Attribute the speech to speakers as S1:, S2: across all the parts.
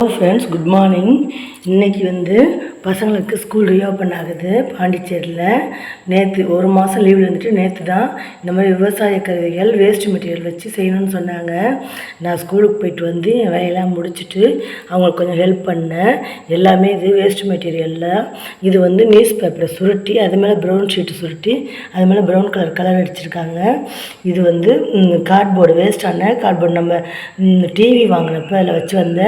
S1: Hello friends good morning இன்றைக்கி வந்து பசங்களுக்கு ஸ்கூல் ரீஓப்பன் ஆகுது பாண்டிச்சேரியில். நேற்று ஒரு மாதம் லீவில் இருந்துட்டு நேற்று தான் இந்த மாதிரி விவசாய கருவிகள் வேஸ்ட் மெட்டீரியல் வச்சு செய்யணும்னு சொன்னாங்க. நான் ஸ்கூலுக்கு போயிட்டு வந்து என் வேலையெல்லாம் முடிச்சுட்டு அவங்களுக்கு கொஞ்சம் ஹெல்ப் பண்ணேன். எல்லாமே இது வேஸ்ட் மெட்டீரியலில் இது வந்து நியூஸ் பேப்பரை சுருட்டி அது மேலே ப்ரௌன் ஷீட்டு சுருட்டி அது மேலே ப்ரௌன் கலர் கலர் அடிச்சிருக்காங்க. இது வந்து கார்ட்போர்டு வேஸ்டான கார்ட்போர்டு நம்ம டிவி வாங்கினப்ப அதில் வச்சு வந்த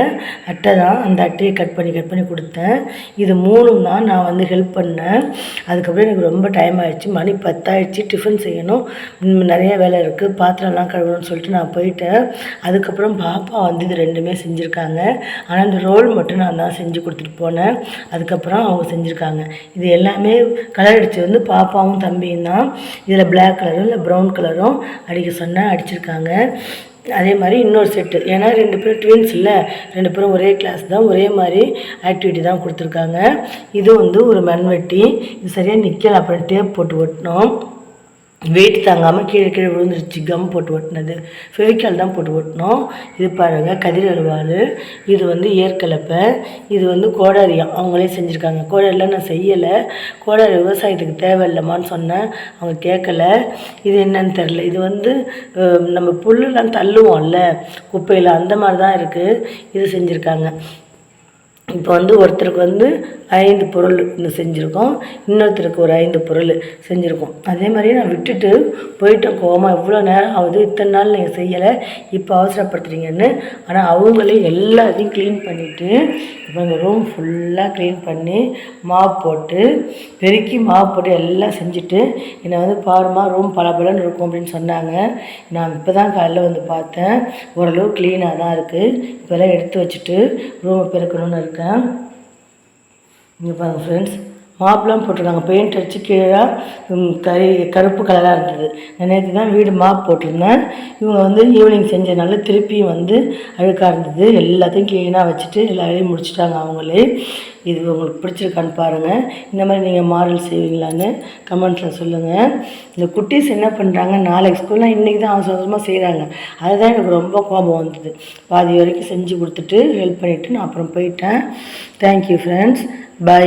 S1: அட்டை தான். அந்த அட்டையை கட் பண்ணி கட் பண்ணி கொடுத்தேன். இது மூணும் தான் நான் வந்து ஹெல்ப் பண்ணேன். அதுக்கப்புறம் எனக்கு ரொம்ப டைம் ஆகிடுச்சு மணி பத்தாயிடுச்சு. டிஃபன் செய்யணும். நிறைய வேலை இருக்குது பாத்திரம்லாம் கழுவணும்னு சொல்லிட்டு நான் போயிட்டேன். அதுக்கப்புறம் பாப்பா வந்து இது ரெண்டுமே செஞ்சுருக்காங்க. ஆனால் இந்த ரோல் மட்டும் நான் தான் செஞ்சு கொடுத்துட்டு போனேன். அதுக்கப்புறம் அவங்க செஞ்சுருக்காங்க. இது எல்லாமே கலர் அடித்து வந்து பாப்பாவும் தம்பியும் தான். இதில் பிளாக் கலரும் இல்லை ப்ரௌன் கலரும் அடிக்க சொன்னால் அடிச்சிருக்காங்க. அதே மாதிரி இன்னொரு செட்டு ஏன்னா ரெண்டு பேரும் ட்வின்ஸ் இல்லை. ரெண்டு பேரும் ஒரே கிளாஸ் தான். ஒரே மாதிரி ஆக்டிவிட்டி தான் கொடுத்துருக்காங்க. இது வந்து ஒரு மண்வெட்டி. இது சரியாக நிற்கல அப்புறம் டேப் போட்டு ஒட்டினோம். வெயிட் தாங்காமல் கீழே கீழே விழுந்துருச்சு கம் போட்டு ஒட்டினது. ஃபெவிக்கால் தான் போட்டு ஒட்டினோம். இது பாருங்கள் கதிர் அலுவாள் இது வந்து ஏற்கலப்பை. இது வந்து கோடாரியம் அவங்களே செஞ்சுருக்காங்க. கோடாரிலாம் நான் செய்யலை. கோடாரி விவசாயத்துக்கு தேவையில்லமான்னு சொன்னேன். அவங்க கேட்கல. இது என்னன்னு தெரில இது வந்து நம்ம புல்லுலாம் தள்ளுவோம்ல குப்பையில் அந்த மாதிரி தான் இருக்குது இது செஞ்சுருக்காங்க. இப்போ வந்து ஒருத்தருக்கு வந்து ஐந்து பொருள் இன்னும் செஞ்சுருக்கோம் இன்னொருத்தருக்கு ஒரு ஐந்து பொருள் செஞ்சுருக்கோம். அதே மாதிரி நான் விட்டுட்டு போயிட்டேன் கோமா இவ்வளோ நேரம் ஆகுது இத்தனை நாள் நீங்கள் செய்யலை இப்போ அவசரப்படுத்துறீங்கன்னு. ஆனால் அவங்களே எல்லாத்தையும் க்ளீன் பண்ணிவிட்டு இப்போ இந்த ரூம் ஃபுல்லாக க்ளீன் பண்ணி மாப் போட்டு பெருக்கி மாப் போட்டு எல்லாம் செஞ்சுட்டு என்னை வந்து பாருமா ரூம் பளபளன்னு இருக்கும் அப்படின்னு சொன்னாங்க. நான் இப்போ தான் காலையில் வந்து பார்த்தேன். ஓரளவு க்ளீனாக தான் இருக்குது இப்போல்லாம் எடுத்து வச்சுட்டு ரூமை பெருக்கணும்னு இருக்கேன். இங்கே பாருங்க ஃப்ரெண்ட்ஸ் மாப்லாம் போட்டிருக்காங்க. பெயிண்ட் அடித்து கீழே ம், கருப்பு கலராக இருந்தது. நேற்று தான் வீடு மாப் போட்டிருந்தேன். இவங்க வந்து ஈவினிங் செஞ்சதுனால திருப்பியும் வந்து அழுக்காக இருந்தது. எல்லாத்தையும் க்ளீனாக வச்சுட்டு எல்லா வேலையும் முடிச்சிட்டாங்க அவங்களே. இது உங்களுக்கு பிடிச்சிருக்கான்னு பாருங்கள் இந்த மாதிரி நீங்கள் மாடல் செய்வீங்களான்னு கமெண்ட்டில் சொல்லுங்கள் இந்த குட்டீஸ் என்ன பண்ணுறாங்க நாளைக்கு ஸ்கூல்லாம் இன்றைக்கி தான் அவசர அவசரமாக செய்கிறாங்க அதுதான் எனக்கு ரொம்ப கோபம் வந்தது. பாதி வரைக்கும் செஞ்சு கொடுத்துட்டு ஹெல்ப் பண்ணிவிட்டு நான் அப்புறம் போயிட்டேன். Thank you friends by